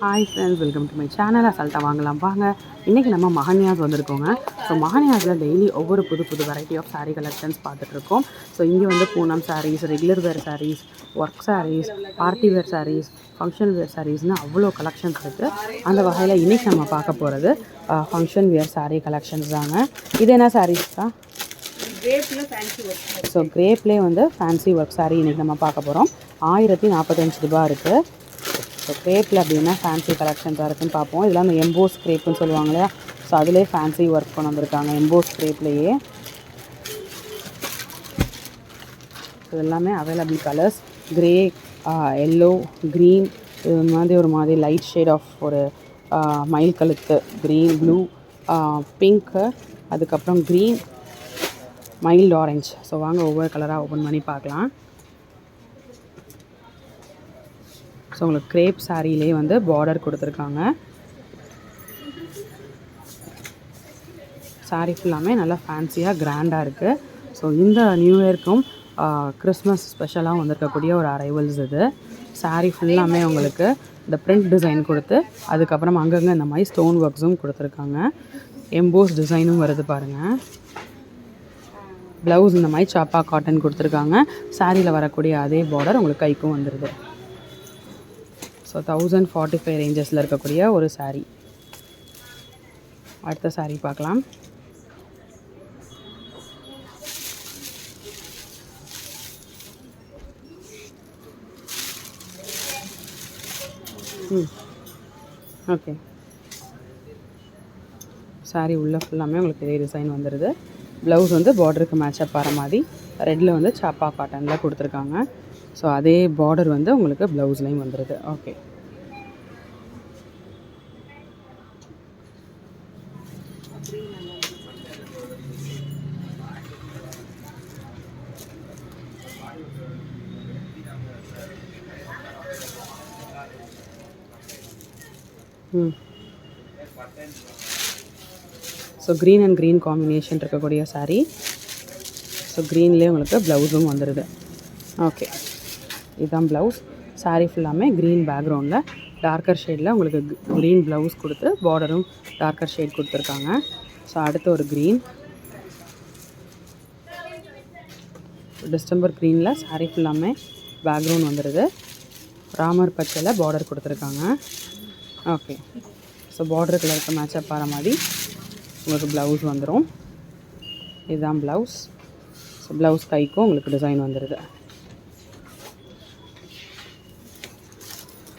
Hi friends welcome to my channel அசால்ட்டாக வாங்கலாம். வாங்க. இன்றைக்கி நம்ம மகன்யாஸ் வந்திருக்கோங்க. ஸோ மகன்யாஸில் டெய்லி ஒவ்வொரு புது புது வெரைட்டி ஆஃப் saree கலெக்ஷன்ஸ் பார்த்துட்ருக்கோம் ஸோ இங்கே வந்து Poonam sarees regular wear sarees work sarees party wear sarees function wear sareesனு அவ்வளோ கலெக்ஷன்ஸ் இருக்குது அந்த வகையில் இன்றைக்கி நம்ம பார்க்க போகிறது ஃபங்க்ஷன் வேர் saree கலெக்ஷன்ஸ் தாங்க. இது என்ன தான் ஸோ கிரேப்லேயே வந்து ஃபேன்சி ஒர்க் saree இன்றைக்கி நம்ம பார்க்க போகிறோம் ஆயிரத்தி நாற்பத்தஞ்சு ரூபா இருக்குது ஸோ கிரேப்பில் அப்படின்னா ஃபேன்சி கலெக்ஷன்ஸாக இருக்குன்னு பார்ப்போம். இதெல்லாம் அந்த எம்போஸ் கிரேப்புன்னு சொல்லுவாங்க இல்லையா? ஸோ அதிலே ஃபேன்சி ஒர்க் கொண்டு வந்திருக்காங்க எம்போஸ் கிரேப்லேயே இது எல்லாமே available colours grey yellow green இது மாதிரி ஒரு மாதிரி லைட் ஷேட் ஆஃப் ஒரு மயில் கழுத்து. க்ரீன் ப்ளூ பிங்க்கு அதுக்கப்புறம் க்ரீன் மைல்டு ஆரஞ்சு ஸோ வாங்க ஒவ்வொரு கலராக ஓப்பன் பண்ணி பார்க்கலாம். ஸோ உங்களுக்கு க்ரேப் சாரிலே வந்து பார்டர் கொடுத்துருக்காங்க. சாரீ ஃபுல்லாமே நல்லா ஃபேன்சியாக கிராண்டாக இருக்குது ஸோ இந்த நியூ இயர்க்கும் கிறிஸ்மஸ் ஸ்பெஷலாக வந்திருக்கக்கூடிய ஒரு அரைவல்ஸ் இது. சாரீ ஃபுல்லாமே உங்களுக்கு இந்த பிரிண்ட் டிசைன் கொடுத்து அதுக்கப்புறம் அங்கங்கே இந்த மாதிரி ஸ்டோன் ஒர்க்ஸும் கொடுத்துருக்காங்க. எம்போஸ் டிசைனும் வருது பாருங்கள் ப்ளவுஸ் இந்த மாதிரி சாப்பா காட்டன் கொடுத்துருக்காங்க. சாரியில் வரக்கூடிய அதே பார்டர் உங்களுக்கு கைக்கும் வந்துடுது ஸோ தௌசண்ட் ஃபார்ட்டி ஃபைவ் ரேஞ்சஸில் இருக்கக்கூடிய ஒரு சாரீ அடுத்த சாரீ பார்க்கலாம். ம். ஓகே சாரீ உள்ள ஃபுல்லாமே உங்களுக்கு இதே டிசைன் வந்துடுது ப்ளவுஸ் வந்து பார்டருக்கு மேட்சப் ஆகிற மாதிரி. ரெட்டில் வந்து சாப்பா காட்டனில் கொடுத்துருக்காங்க. ஸோ அதே பார்டர் வந்து உங்களுக்கு ப்ளவுஸ்லேயும் வந்துடுது okay hmm so green and green combination இருக்கக்கூடிய சாரீ ஸோ க்ரீன்லேயே உங்களுக்கு ப்ளவுஸும் வந்துடுது ஓகே இதுதான் ப்ளவுஸ் சாரீ ஃபுல்லாமே க்ரீன் பேக்ரவுண்டில் டார்க்கர் ஷேடில் உங்களுக்கு க்ரீன் ப்ளவுஸ் கொடுத்து பார்டரும் டார்க்கர் ஷேட் கொடுத்துருக்காங்க. ஸோ அடுத்து ஒரு க்ரீன் டிஸ்டம்பர் க்ரீனில் சாரீ ஃபுல்லாமே பேக்ரவுண்ட் வந்துடுது ராமர் பச்சையில் பார்டர் கொடுத்துருக்காங்க. ஓகே ஸோ பார்டர் கலருக்கு மேட்சப் ஆகிற மாதிரி உங்களுக்கு ப்ளவுஸ் வந்துடும் இதுதான் ப்ளவுஸ் ஸோ ப்ளவுஸ் கைக்கும் உங்களுக்கு டிசைன் வந்துடுது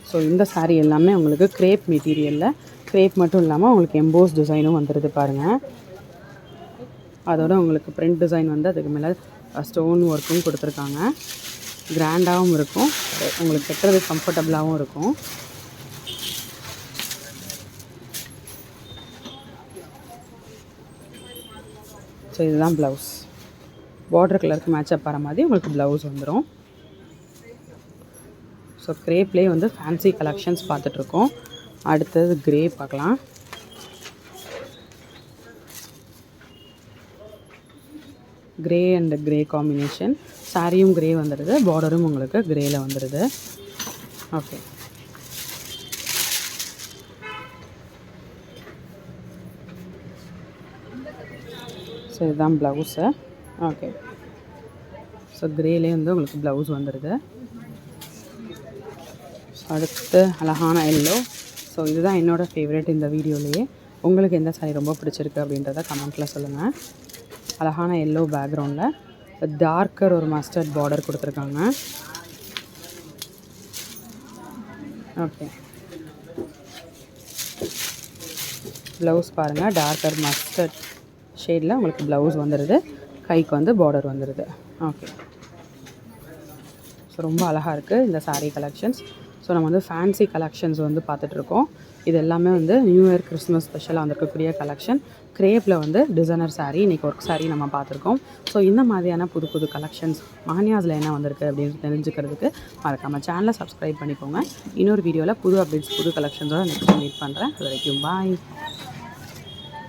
ஸோ இந்த சாரீ எல்லாமே உங்களுக்கு க்ரேப் மெட்டீரியலில் க்ரேப் மட்டும் இல்லாமல் உங்களுக்கு எம்போஸ் டிசைனும் வந்துடுது பாருங்கள் அதோட உங்களுக்கு பிரிண்ட் டிசைன் வந்து அதுக்கு மேலே ஸ்டோன் ஒர்க்கும் கொடுத்துருக்காங்க. கிராண்டாகவும் இருக்கும். உங்களுக்கு கட்டுறது கம்ஃபர்டபுளாகவும் இருக்கும். ஸோ இதுதான் ப்ளவுஸ் பார்டர் கலருக்கு மேட்சப் ஆகிற மாதிரி உங்களுக்கு ப்ளவுஸ் வந்துடும் ஸோ க்ரேப்லேயே வந்து ஃபேன்சி கலெக்ஷன்ஸ் பார்த்துட்ருக்கோம். அடுத்தது கிரே பார்க்கலாம். கிரே அண்ட் கிரே காம்பினேஷன் சாரியும் கிரே வந்துடுது பார்டரும் உங்களுக்கு கிரேயில் வந்துடுது ஓகே ஸோ இதுதான் ப்ளவுஸு ஓகே ஸோ கிரேலே வந்து உங்களுக்கு ப்ளவுஸ் வந்துடுது அடுத்து அழகான எல்லோ ஸோ இதுதான் என்னோடய ஃபேவரட் இந்த வீடியோலேயே. உங்களுக்கு எந்த சாரி ரொம்ப பிடிச்சிருக்கு அப்படின்றத கமெண்ட்டில் சொல்லுங்கள் அழகான எல்லோ பேக்ரவுண்டில் டார்க்கர் ஒரு மஸ்டர்ட் பார்டர் கொடுத்துருக்காங்க. ஓகே ப்ளவுஸ் பாருங்கள் டார்க்கர் மஸ்டர்ட் ஷேடில் உங்களுக்கு ப்ளவுஸ் வந்துடுது கைக்கு வந்து பார்டர் வந்துடுது ஓகே ஸோ ரொம்ப அழகாக இருக்குது இந்த சாரீ கலெக்ஷன்ஸ் ஸோ நம்ம வந்து ஃபேன்சி கலெக்ஷன்ஸ் வந்து பார்த்துட்ருக்கோம். இது எல்லாமே வந்து நியூ இயர் கிறிஸ்மஸ் ஸ்பெஷலாக வந்திருக்கக்கூடிய கலெக்ஷன் க்ரேப்பில் வந்து டிசைனர் சாரீ இன்றைக்கி ஒர்க் saree நம்ம பார்த்துருக்கோம். ஸோ இந்த மாதிரியான புது புது கலெக்ஷன்ஸ் மானியாஸில் என்ன வந்திருக்கு அப்படின்னு தெரிஞ்சுக்கிறதுக்கு மறக்காமல் சேனலை சப்ஸ்கிரைப் பண்ணிக்கோங்க. இன்னொரு வீடியோவில் புது அப்டேட்ஸ் புது கலெக்ஷன்ஸோட நெக்ஸ்ட் மீட் பண்ணுறேன் அது வரைக்கும் பாய்